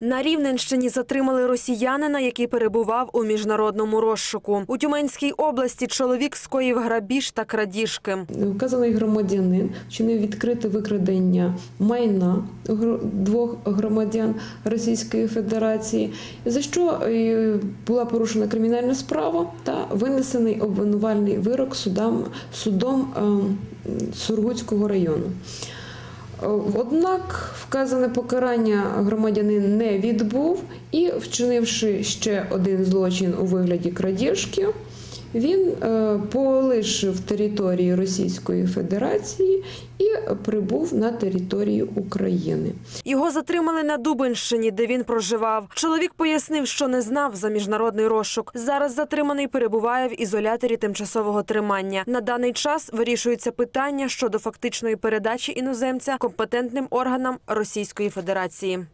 На Рівненщині затримали росіянина, який перебував у міжнародному розшуку. У Тюменській області чоловік скоїв грабіж та крадіжки. Вказаний громадянин вчинив відкрите викрадення майна двох громадян Російської Федерації, за що е, була порушена кримінальна справа та винесений обвинувальний вирок судам, судом ем, Сургутського району. Однак вказане покарання громадянин не відбув і, вчинивши ще один злочин у вигляді крадіжки, він е, полишив території Російської Федерації і прибув на територію України. Його затримали на Дубинщині, де він проживав. Чоловік пояснив, що не знав за міжнародний розшук. Зараз затриманий перебуває в ізоляторі тимчасового тримання. На даний час вирішується питання щодо фактичної передачі іноземця компетентним органам Російської Федерації.